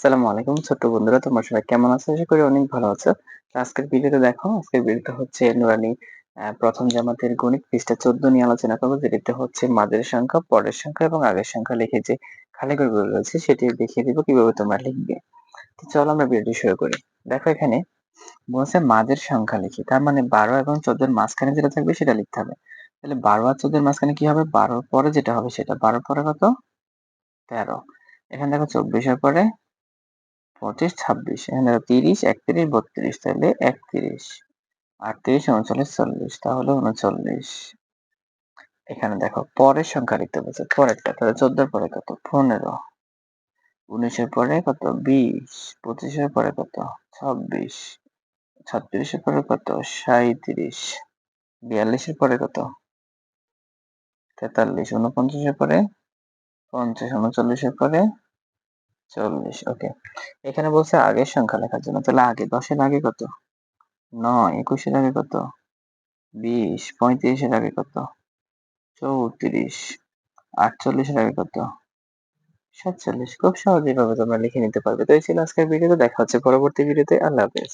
আসসালামু আলাইকুম ছোট্ট বন্ধুরা, তোমরা সবাই কেমন আছো? আশা করি অনেক ভালো আছো। আজকের ভিডিওতে দেখো, আজকের ভিডিওতে হচ্ছে নুরানি প্রথম জামাতের গণিত পৃষ্ঠা চোদ্দ নিয়ে আলোচনা করব, যেটিতে হচ্ছে মাঝের সংখ্যা, পরের সংখ্যা এবং আগের সংখ্যা লিখে যে খালি ঘরগুলো রয়েছে, সেটি দেখিয়ে দিব কীভাবে তোমরা লিখবে। তো চলো আমরা ভিডিওটি শুরু করি। দেখো এখানে বলছে মাঝের সংখ্যা লিখি, তার মানে বারো এবং চোদ্দের মাঝখানে যেটা থাকবে সেটা লিখতে হবে। তাহলে বারো আর চোদ্দের মাঝখানে কি হবে? বারোর পরে যেটা হবে সেটা, বারোর পরে কত? তেরো। এখানে দেখো চব্বিশের পরে পঁচিশ, ছাব্বিশ, এখানে তিরিশ, একত্রিশ, বত্রিশ, তাহলে একত্রিশ। আটত্রিশ উনচল্লিশ, চল্লিশ, তাহলে উনচল্লিশ। এখানে দেখো, পরের সংখ্যা লিখতে বলছে, পরেরটা, তাহলে চোদ্দোর পরে কত? পনেরো। উনিশের পরে কত? বিশ। পঁচিশের পরে কত? ছাব্বিশ। ছত্রিশের পরে কত? সাঁইত্রিশ। বিয়াল্লিশের পরে কত? তেতাল্লিশ। উনপঞ্চাশের পরে পঞ্চাশ। উনচল্লিশের পরে চল্লিশ ওকে এখানে বলছে আগের সংখ্যা লেখার জন্য, তাহলে আগে দশের আগে কত? নয়, একুশের আগে কত? বিশ, পঁয়ত্রিশের আগে কত? চৌত্রিশ, আটচল্লিশের আগে কত? সাতচল্লিশ, খুব সহজেই ভাবে তোমরা লিখে নিতে পারবে। তো এই ছিল আজকের ভিডিওতে দেখা হচ্ছে পরবর্তী ভিডিওতে আল্লাহ হাফেজ।